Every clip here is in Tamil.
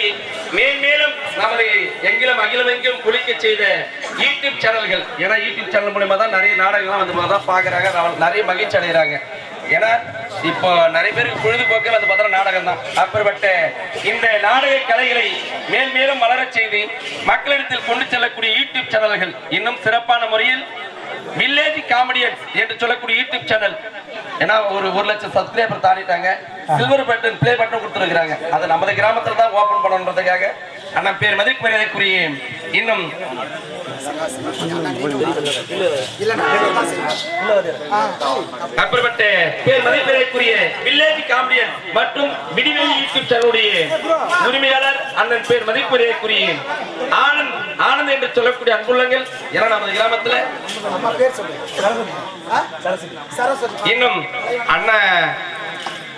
கலையை மேன்மேலும் நமது எங்கிலும் அகிலம் எங்கிலும் குளிக்க செய்த யூடியூப் சேனல்கள். ஏன்னா யூடியூப் சேனல் மூலமா தான் நிறைய நாடகங்கள்லாம் வந்து தான் பார்க்குறாங்க நிறைய மகிழ்ச்சி அடைகிறாங்க. ஏன்னா இப்போ நிறைய பேருக்கு பொழுதுபோக்கு வந்து பார்த்தா நாடகம் தான். அப்படிப்பட்ட இந்த நாடக கலைகளை மேன்மேலும் வளரச் செய்து மக்களிடத்தில் கொண்டு செல்லக்கூடிய யூடியூப் சேனல்கள் இன்னும் சிறப்பான முறையில் வில்லேஜ் காமெடியன்ஸ் என்று சொல்லக்கூடிய யூடியூப் சேனல். ஏன்னா ஒரு ஒரு லட்சம் சப்ஸ்கிரைபர் தாண்டிட்டாங்க. சில்வர் பட்டன் ப்ளே பட்டன் கொடுத்துருக்காங்க அதை நமது கிராமத்துல தான் ஓபன் பண்ணணுன்றதுக்காக. அண்ணன் பேர் மதிப்பு மரியாதைக்குரிய இன்னும் பேர் வில்லேஜ் காமெடியன் மற்றும் விடிவெளி யூடியூப் சேனலுடைய உரிமையாளர் அண்ணன் பேர் மதிப்புரைக்குரிய ஆனந்த் ஆனந்த் என்று சொல்லக்கூடிய அன்புள்ளங்கள் ஏன்னா நமது கிராமத்துல இன்னும் அண்ணன்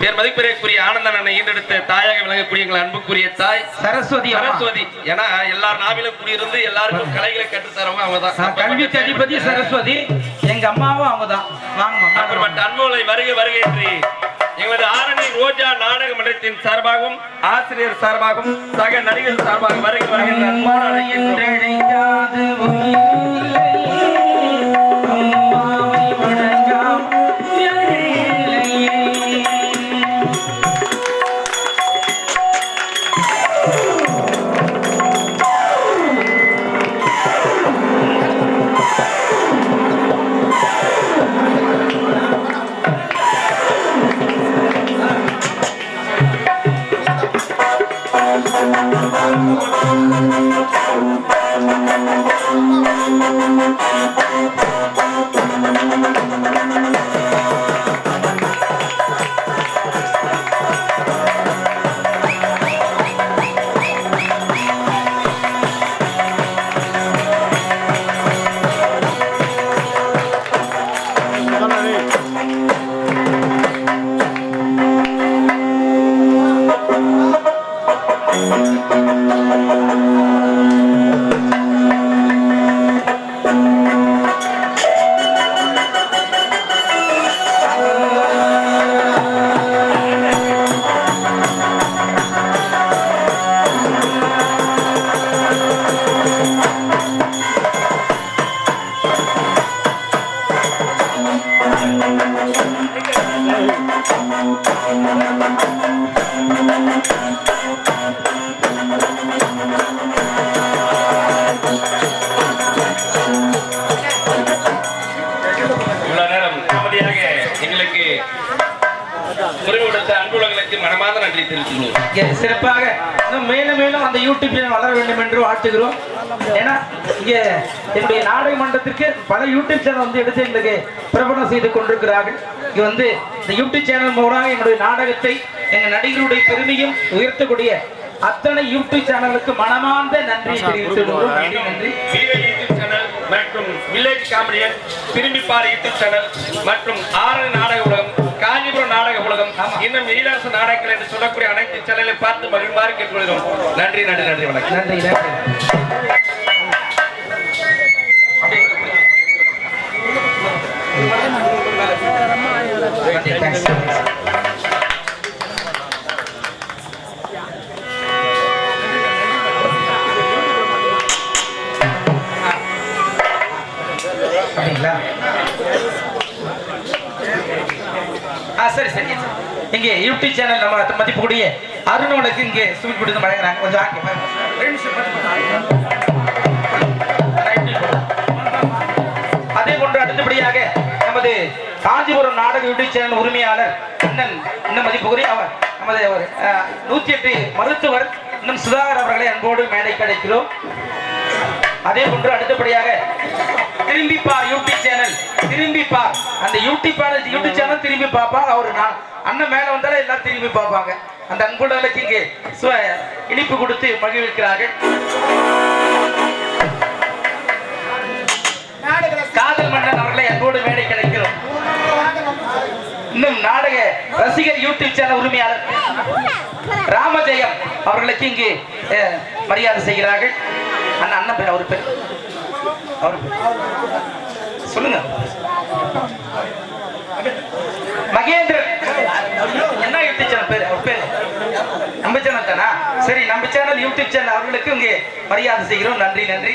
பேர் மதிப்பிற்குரிய ஆனந்தன் அண்ணன் ஈண்டெடுத்த தாயாக விளங்கக்கூடிய எங்கள் அன்புக்குரிய தாய் சரஸ்வதி. சரஸ்வதி. ஏன்னா எல்லார் நாவிலும் குடியிருந்து எல்லாருக்கும் கலைகளை கற்றுத் தரவங்க அவங்க நான் கல்வி அதிபதி சரஸ்வதி. எங்க அம்மாவும் அவங்கதான். வாங்கம்மா அப்படிப்பட்ட அன்புகளை வருக வருக என்று எங்களது ஆரணி ரோஜா நாடக மன்றத்தின் சார்பாகவும் ஆசிரியர் சார்பாகவும் சக நடிகர் சார்பாக வருக வருகின்ற அன்பான இங்கே சிறப்பாக மேலும் மேலும் அந்த யூடியூப் சேனல் வளர வேண்டும் என்று வாழ்த்துகிறோம். ஏன்னா இங்கே என்னுடைய நாடக மன்றத்திற்கு பல யூடியூப் சேனல் வந்து எடுத்து எங்களுக்கு பிரபலம் செய்து கொண்டிருக்கிறார்கள். இங்க வந்து இந்த யூடியூப் சேனல் மூலமாக எங்களுடைய நாடகத்தை எங்க நடிகருடைய பெருமையும் உயர்த்தக்கூடிய அத்தனை யூடியூப் சேனலுக்கு மனமார்ந்த நன்றி தெரிவித்துள்ளோம் நன்றி மற்றும் வில்லேஜ் காமெடியன் திரும்பி பார் யூடியூப் சேனல் மற்றும் ஆறு நாடக உலகம் காஞ்சிபுரம் நாடக உலகம். இன்னும் இளரசு நாடகங்கள் என்று சொல்லக்கூடிய அனைத்து சேனலை பார்த்து மகிழ்மாறு கேட்டுக்கொள்கிறோம். நன்றி நன்றி நன்றி வணக்கம். நன்றி. சரி சரி. இங்கே யூடியூப் சேனல் நம்ம மதிப்புக்கூடிய அருணோனுக்கு இங்கே ஸ்வீட் கொடுத்து வழங்குறாங்க. கொஞ்சம் வாங்கி அதே போன்று அடுத்தபடியாக நமது காஞ்சிபுரம் நாடக யூடியூப் சேனல் உரிமையாளர் அண்ணன் இன்னும் மதிப்புக்குரிய அவர் நமது ஒரு நூத்தி எட்டு மருத்துவர் இன்னும் சுதாகர் அவர்களை அன்போடு மேடை கிடைக்கிறோம் அதே போன்று அடுத்தபடியாக திரும்பி பார் யூடியூப் சேனல் திரும்பி பார் அந்த யூடியூப் யூடியூப் பார்ப்பாங்க அவரு நான் அண்ணன் மேல வந்தாலே எல்லாரும் திரும்பி பார்ப்பாங்க. அந்த அன்புடலுக்கு இங்கே சுவ- இனிப்பு கொடுத்து மகிழ்விக்கிறார்கள். காதல் மன்னன் அவர்களை அன்போடு மேடை கிடைக்கிறோம். இன்னும் நாடக ரசிகர் யூடியூப் சேனல் உரிமையாளர் ராமஜெயம் அவர்களுக்கு இங்கு மரியாதை செய்கிறார்கள். அண்ணா அண்ணன் பேர் அவர் பேர். அவர் சொல்லுங்க. மகேந்திரன் என்ன யூடியூப் சேனல் பேரு பேரு? பேர் சேனல் தானா? சரி நம்ம சேனல் யூடியூப் சேனல் அவர்களுக்கு இங்கே மரியாதை செய்கிறோம். நன்றி நன்றி.